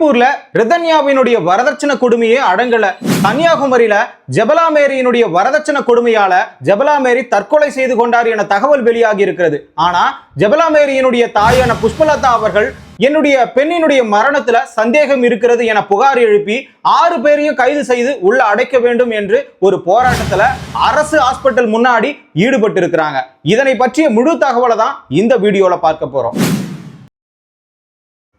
திருப்பூர்ல ரிதன்யாவினுடைய வரதட்சணை கொடுமையே அடங்கல. கன்னியாகுமரியில ஜபலாமேரியினுடைய வரதட்சணை கொடுமையால ஜபலாமேரி தற்கொலை செய்து கொண்டார் என தகவல் வெளியாகி இருக்கிறது. ஆனா ஜபலாமேரியினுடைய தாயான புஷ்பலதா அவர்கள் என்னுடைய பெண்ணினுடைய மரணத்துல சந்தேகம் இருக்கிறது என புகார் எழுப்பி ஆறு பேரையும் கைது செய்து உள்ள அடைக்க வேண்டும் என்று ஒரு போராட்டத்துல அரசு ஹாஸ்பிட்டல் முன்னாடி ஈடுபட்டு இருக்கிறாங்க இதனை பற்றிய முழு தகவலை தான் இந்த வீடியோல பார்க்க போறோம்.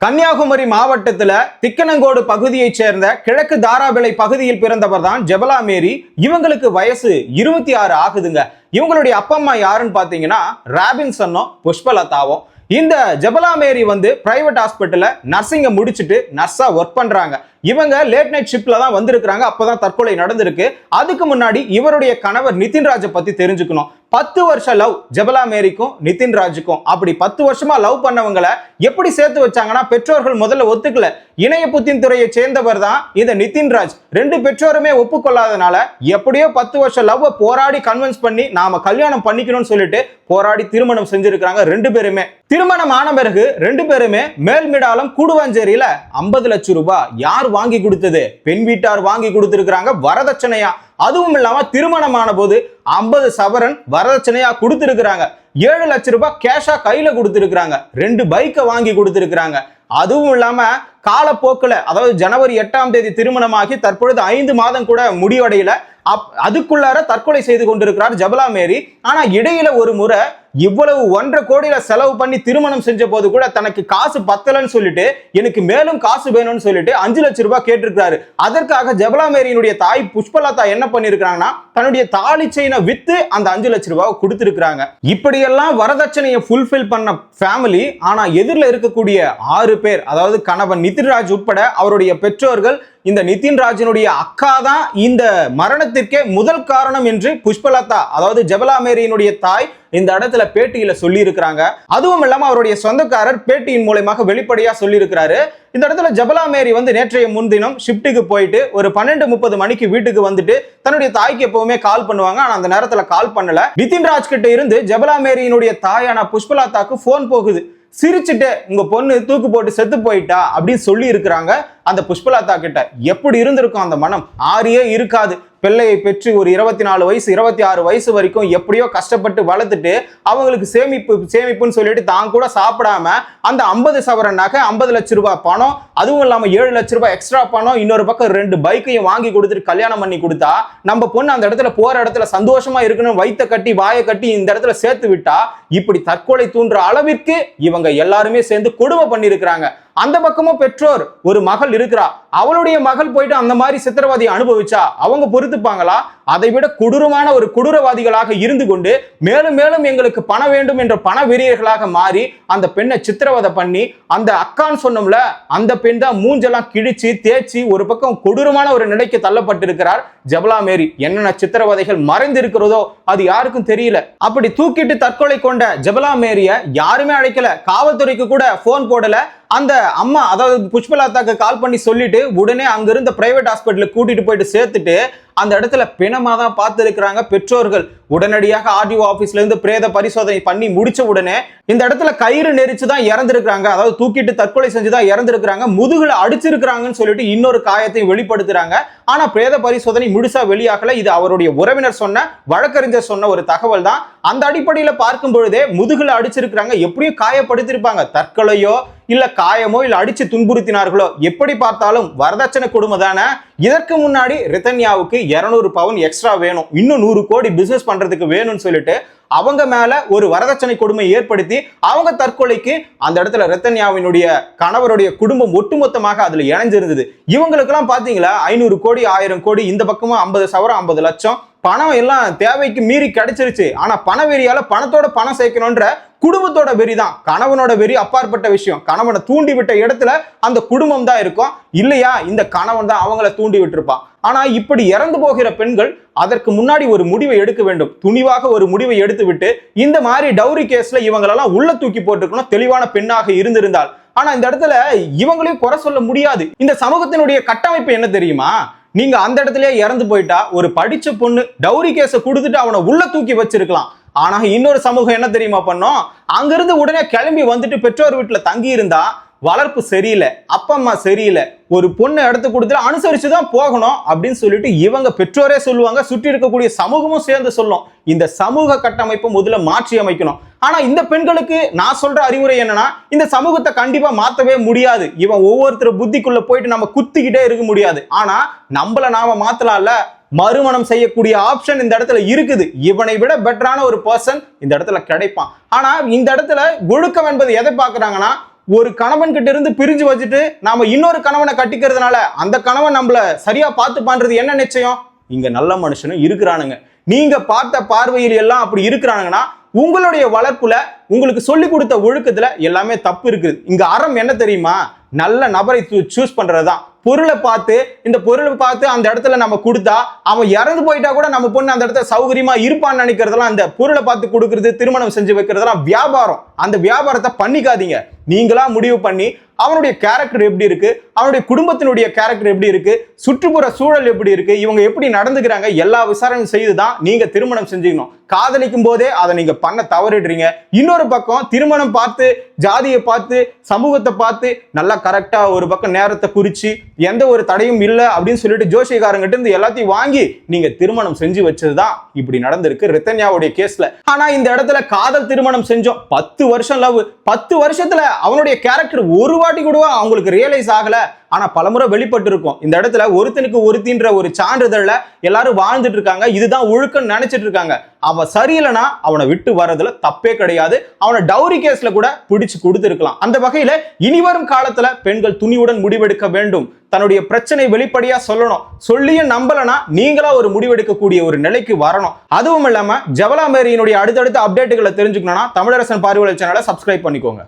கன்னியாகுமரி மாவட்டத்துல திக்கனங்கோடு பகுதியைச் சேர்ந்த கிழக்கு தாராபிளை பகுதியில் பிறந்தவர் தான் ஜபலா மேரி இவங்களுக்கு வயசு இருபத்தி ஆறு ஆகுதுங்க. இவங்களுடைய அப்பா அம்மா யாருன்னு பாத்தீங்கன்னா ராபின்சன்னும் புஷ்பலதாவும் இந்த ஜெபலா மேரி வந்து பிரைவேட் ஹாஸ்பிட்டல்ல நர்சிங்கை முடிச்சுட்டு நர்ஸா ஒர்க் பண்றாங்க. இவங்க லேட் நைட் ஷிப்ட்ல தான் வந்திருக்கிறாங்க. அப்பதான் தற்கொலை நடந்திருக்கு. அதுக்கு முன்னாடி இவருடைய கணவர் நிதின்ராஜை பத்தி தெரிஞ்சுக்கணும். பத்து வருஷம் லவ் ஜபலா மேரிக்கும் நிதின் ராஜுக்கும். அப்படி பத்து வருஷமா லவ் பண்ணவங்களை எப்படி சேர்த்து வச்சாங்கன்னா பெற்றோர்கள் முதல்ல ஒத்துக்கல. இணைய புத்தின் துறையை சேர்ந்தவர் தான் இந்த நிதின்ராஜ் ரெண்டு பெற்றோருமே ஒப்புக்கொள்ளாதனால எப்படியோ பத்து வருஷம் லவ் போராடி கன்வின்ஸ் பண்ணி நாம கல்யாணம் பண்ணிக்கணும்னு சொல்லிட்டு போராடி திருமணம் செஞ்சிருக்கிறாங்க ரெண்டு பேருமே. திருமணம் ஆன பிறகு ரெண்டு பேருமே மேல்மிடாலம் கூடுவாஞ்சேரியில ஐம்பது லட்சம் ரூபாய் யார் வாங்கி கொடுத்தது. பெண் வீட்டார் வாங்கி கொடுத்திருக்கிறாங்க வரதட்சணையா? அதுவும் இல்லாம திருமணமான போது ஐம்பது சவரன் வரதட்சணையா கொடுத்திருக்கிறாங்க. ஏழு லட்ச ரூபாய் கேஷா கையில கொடுத்திருக்கிறாங்க. ரெண்டு பைக்கை வாங்கி கொடுத்திருக்கிறாங்க. அதுவும் இல்லாம காலப்போக்கில் அதாவது ஜனவரி எட்டாம் தேதி திருமணமாகி தற்பொழுது ஐந்து மாதம் கூட முடிவடையல. அப் அதுக்குள்ளார தற்கொலை செய்து கொண்டிருக்கிறார் ஜபலா மேரி. ஆனா இடையில ஒரு முறை இவ்வளவு ஒன்றரை கோடியில செலவு பண்ணி திருமணம் செஞ்ச போது கூட தனக்கு காசு பத்தலன்னு சொல்லிட்டு எனக்கு மேலும் காசு வேணும்னு சொல்லிட்டு அஞ்சு லட்சம் ரூபாய் கேட்டிருக்காரு அதற்காக ஜபலா மேரியினுடைய தாய் புஷ்பலதா என்ன பண்ணிருக்கிறாங்கன்னா தன்னுடைய தாலி செயினை வித்து அந்த அஞ்சு லட்சம் ரூபாய் கொடுத்துருக்காங்க இப்படியெல்லாம் வரதட்சணையை ஃபுல்ஃபில் பண்ண ஃபேமிலி ஆனா எதிரில் இருக்கக்கூடிய ஆறு பேர் அதாவது கணவன் நிதின்ராஜ் உட்பட அவருடைய பெற்றோர்கள் இந்த நிதின்ராஜினுடைய அக்கா தான் இந்த மரணத்திற்கே முதல் காரணம் என்று புஷ்பலதா அதாவது ஜெபலாமேரியினுடைய தாய் இந்த இடத்துல பேட்டியில சொல்லி இருக்கிறாங்க அதுவும் இல்லாம அவருடைய சொந்தக்காரர் பேட்டியின் மூலயமாக வெளிப்படையா சொல்லியிருக்கிறாரு. இந்த இடத்துல ஜபலா மேரி வந்து நேற்றைய முன்தினம் ஷிஃப்ட்டுக்கு போயிட்டு ஒரு பன்னெண்டு முப்பது மணிக்கு வீட்டுக்கு வந்துட்டு தன்னுடைய தாய்க்கு எப்பவுமே கால் பண்ணுவாங்க. ஆனா அந்த நேரத்துல கால் பண்ணல. நிதின்ராஜ் கிட்ட இருந்து ஜபலா மேரியினுடைய தாயான புஷ்பலதாக்கு போன் போகுது. சிரிச்சுட்டு உங்க பொண்ணு தூக்கு போட்டு செத்து போயிட்டா அப்படின்னு சொல்லி இருக்கிறாங்க அந்த புஷ்பலதா கிட்ட. எப்படி இருந்திருக்கும் அந்த மனம்? ஆறியே இருக்காது. பிள்ளையை பெற்று ஒரு இருபத்தி நாலு வயசு இருபத்தி ஆறு வயசு வரைக்கும் எப்படியோ கஷ்டப்பட்டு வளர்த்துட்டு அவங்களுக்கு சேமிப்பு சேமிப்புன்னு சொல்லிட்டு தான் கூட சாப்பிடாம அந்த ஐம்பது சவர நகை ஐம்பது லட்ச ரூபாய் பணம் அதுவும் இல்லாமல் ஏழு லட்ச ரூபாய் எக்ஸ்ட்ரா பணம் இன்னொரு பக்கம் ரெண்டு பைக்கையும் வாங்கி கொடுத்துட்டு கல்யாணம் பண்ணி கொடுத்தா நம்ம பொண்ணு அந்த இடத்துல போற இடத்துல சந்தோஷமா இருக்கணும் வயித்தை கட்டி வாயை கட்டி இந்த இடத்துல சேர்த்து விட்டா இப்படி தற்கொலை தூண்டுற அளவிற்கு இவங்க எல்லாருமே சேர்ந்து கொடுமை பண்ணியிருக்கிறாங்க. அந்த பக்கமும் பெற்றோர் ஒரு மகள் இருக்கிறா. அவளுடைய மகள் போயிட்டு அந்த மாதிரி சித்திரவதையை அனுபவிச்சா அவங்க பொறுத்துப்பாங்களா? அதை விட கொடூரமான ஒரு கொடூரவாதிகளாக இருந்து கொண்டு மேலும் மேலும் எங்களுக்கு பணம் வேண்டும் என்ற பண வெறியர்களாக மாறி அந்த பெண்ணை சித்திரவதை பண்ணி அந்த அக்கான்னு சொன்னோம்ல அந்த பெண் தான் மூஞ்செல்லாம் கிழிச்சு தேய்ச்சி ஒரு பக்கம் கொடூரமான ஒரு நிலைக்கு தள்ளப்பட்டிருக்கிறார் ஜபலா மேரி என்னென்ன சித்திரவதைகள் மறைந்து இருக்கிறதோ அது யாருக்கும் தெரியல. அப்படி தூக்கிட்டு தற்கொலை கொண்ட ஜபலா மேரிய யாருமே அழைக்கல. காவல்துறைக்கு கூட போன் போடல. அந்த அம்மா அதாவது புஷ்பலதாக்கு கால் பண்ணி சொல்லிட்டு உடனே அங்கிருந்த பிரைவேட் ஹாஸ்பிட்டலுக்கு கூட்டிட்டு போயிட்டு சேர்த்துட்டு அந்த இடத்துல பிணமாக தான் பார்த்துருக்கிறாங்க பெற்றோர்கள். உடனடியாக ஆர்டிஓ ஆஃபீஸ்லேருந்து பிரேத பரிசோதனை பண்ணி முடிச்ச உடனே இந்த இடத்துல கயிறு நெரிச்சு தான் இறந்துருக்கிறாங்க. அதாவது தூக்கிட்டு தற்கொலை செஞ்சு தான் இறந்துருக்கிறாங்க. முதுகில் அடிச்சிருக்கிறாங்கன்னு சொல்லிட்டு இன்னொரு காயத்தையும் வெளிப்படுத்துறாங்க. ஆனால் பிரேத பரிசோதனை முழுசா வெளியாகல. இது அவருடைய உறவினர் சொன்ன வழக்கறிஞர் சொன்ன ஒரு தகவல் தான். அந்த அடிப்படையில் பார்க்கும் பொழுதே முதுகில் அடிச்சிருக்கிறாங்க. எப்படியும் காயப்படுத்திருப்பாங்க. தற்கொலையோ இல்ல காயமோ இல்ல அடிச்சு துன்புறுத்தினார்களோ எப்படி பார்த்தாலும் வரதட்சணை கொடுமை தானே? இதற்கு முன்னாடி ரிதன்யாவுக்கு இருநூறு பவுன் எக்ஸ்ட்ரா வேணும். இன்னும் நூறு கோடி பிசினஸ் பண்றதுக்கு வேணும்னு சொல்லிட்டு அவங்க மேல ஒரு வரதட்சணை கொடுமை ஏற்படுத்தி அவங்க தற்கொலைக்கு அந்த இடத்துல ரத்தன்யாவினுடைய கணவருடைய குடும்பம் ஒட்டுமொத்தமாக அதுல இணைஞ்சிருந்தது. இவங்களுக்கெல்லாம் பாத்தீங்களா ஐநூறு கோடி ஆயிரம் கோடி இந்த பக்கமா ஐம்பது சவரம் ஐம்பது லட்சம். பணம் எல்லாம் தேவைக்கு மீறி கிடைச்சிருச்சு. ஆனா பணவெறியால பணத்தோட பணம் சேர்க்கணும்ன்ற குடும்பத்தோட வெறி தான். கணவனோட வெறி அப்பாற்பட்ட விஷயம். கணவனை தூண்டி விட்ட இடத்துல அந்த குடும்பம் தான் இருக்கும். இல்லையா? இந்த கணவன் தான் அவங்கள தூண்டி விட்டுருப்பான் ஆனா இப்படி இறந்து போகிற பெண்கள் அதற்கு முன்னாடி ஒரு முடிவை எடுக்க வேண்டும். துணிவாக ஒரு முடிவை எடுத்து விட்டு இந்த மாதிரி டவுரி கேஸ்ல இவங்களெல்லாம் உள்ள தூக்கி போட்டிருக்கணும். தெளிவான பெண்ணாக இருந்திருந்தால். ஆனா இந்த இடத்துல இவங்களையும் குறை சொல்ல முடியாது. இந்த சமூகத்தினுடைய கட்டமைப்பு என்ன தெரியுமா? நீங்க அந்த இடத்துலயே இறந்து போயிட்டா ஒரு படிச்ச பொண்ணு டவுரி கேஸை கொடுத்துட்டு அவனை உள்ள தூக்கி வச்சிருக்கலாம். ஆனா இன்னொரு சமூகம் என்ன தெரியுமா பண்ணோம்? அங்கிருந்து உடனே கிளம்பி வந்துட்டு பெற்றோர் வீட்டுல தங்கி இருந்தா வளர்ப்பு சரியில்லை அப்பா அம்மா சரியில்லை ஒரு பொண்ணை எடுத்து கொடுத்து அனுசரித்து தான் போகணும் அப்படின்னு சொல்லிட்டு இவங்க பெற்றோரே சொல்லுவாங்க சுற்றி இருக்கக்கூடிய சமூகமும் சேர்ந்து சொல்லும். இந்த சமூக கட்டமைப்பை முதல்ல மாற்றி அமைக்கணும். ஆனால் இந்த பெண்களுக்கு நான் சொல்ற அறிவுரை என்னன்னா இந்த சமூகத்தை கண்டிப்பாக மாற்றவே முடியாது. இவன் ஒவ்வொருத்தர் புத்திக்குள்ள போயிட்டு நம்ம குத்திக்கிட்டே இருக்க முடியாது. ஆனால் நம்மள நாம மாற்றலாம்ல மறுமணம் செய்யக்கூடிய ஆப்ஷன் இந்த இடத்துல இருக்குது. இவனை விட பெட்டரான ஒரு பர்சன் இந்த இடத்துல கிடைப்பான். ஆனால் இந்த இடத்துல ஒழுக்கம் என்பது எதை பார்க்குறாங்கன்னா ஒரு கணவன் கிட்ட இருந்து பிரிஞ்சு வச்சுட்டு நாம இன்னொரு கணவனை கட்டிக்கிறதுனால அந்த கணவன் நம்மள சரியா பார்த்து பண்றது என்ன நிச்சயம்? இங்க நல்ல மனுஷனும் இருக்கிறானுங்க. நீங்க பார்த்த பார்வையில் எல்லாம் அப்படி இருக்கிறானுங்கன்னா உங்களுடைய வளர்ப்புல உங்களுக்கு சொல்லி கொடுத்த ஒழுக்கத்துல எல்லாமே தப்பு இருக்குது. இங்க அறம் என்ன தெரியுமா? நல்ல நபரை சூஸ் பண்றதுதான். பொருளை பார்த்து இந்த பொருளை பார்த்து அந்த இடத்துல நம்ம கொடுத்தா அவன் இறந்து போயிட்டா கூட நம்ம பொண்ணு அந்த இடத்துல சௌகரியமா இருப்பான்னு நினைக்கிறதெல்லாம் அந்த பொருளை பார்த்து கொடுக்கறது திருமணம் செஞ்சு வைக்கிறதெல்லாம் வியாபாரம். அந்த வியாபாரத்தை பண்ணிக்காதீங்க. நீங்களா முடிவு பண்ணி அவனுடைய கேரக்டர் எப்படி இருக்கு? அவனுடைய குடும்பத்தினுடைய கேரக்டர் எப்படி இருக்கு? சுற்றுப்புற சூழல் எப்படி இருக்கு? இவங்க எப்படி நடந்துக்கிறாங்க? எல்லா விசாரணையும் செய்து தான் நீங்க திருமணம் செஞ்சுக்கணும். காதலிக்கும் போதே அதை நீங்க பண்ண தவறிடுறீங்க. இன்னொரு பக்கம் திருமணம் பார்த்து ஜாதியை பார்த்து சமூகத்தை பார்த்து நல்லா கரெக்டா ஒரு பக்கம் நேரத்தை குறிச்சு எந்த ஒரு தடையும் இல்லை அப்படின்னு சொல்லிட்டு ஜோசியக்காரங்கிட்ட இருந்து எல்லாத்தையும் வாங்கி நீங்க திருமணம் செஞ்சு வச்சதுதான் இப்படி நடந்திருக்கு ரித்தன்யாவுடைய கேஸ்ல. ஆனா இந்த இடத்துல காதல் திருமணம் செஞ்சோம். பத்து வருஷம் லவ் பத்து வருஷத்துல அவனுடைய கேரக்டர் ஒரு வாட்டி கூட அவங்களுக்கு ரியலைஸ் ஆகல. ஆனா பலமுறை வெளிப்பட்டு இருக்கும் இந்த இடத்துல ஒருத்தனுக்கு ஒருத்தின்ற ஒரு சான்றிதழ்ல எல்லாரும் வாழ்ந்துட்டு இருக்காங்க. இதுதான் ஒழுக்கம் நினைச்சிட்டு இருக்காங்க. அவன் சரியில்லைனா அவனை விட்டு வர்றதுல தப்பே கிடையாது. அவனை டவுரி கேஸ்ல கூட பிடிச்சு கொடுத்துருக்கலாம். அந்த வகையில இனிவரும் காலத்துல பெண்கள் துணிவுடன் முடிவெடுக்க வேண்டும். தன்னுடைய பிரச்சனை வெளிப்படையா சொல்லணும். சொல்லியும் நம்பலனா நீங்களா ஒரு முடிவெடுக்கக்கூடிய ஒரு நிலைக்கு வரணும். அதுவும் இல்லாம ஜவலா மேரியினுடைய அடுத்தடுத்த அப்டேட்டுகளை தெரிஞ்சுக்கணும்னா தமிழரசன் பார்வையாளர் சேனலை சப்ஸ்கிரைப் பண்ணிக்கோங்க.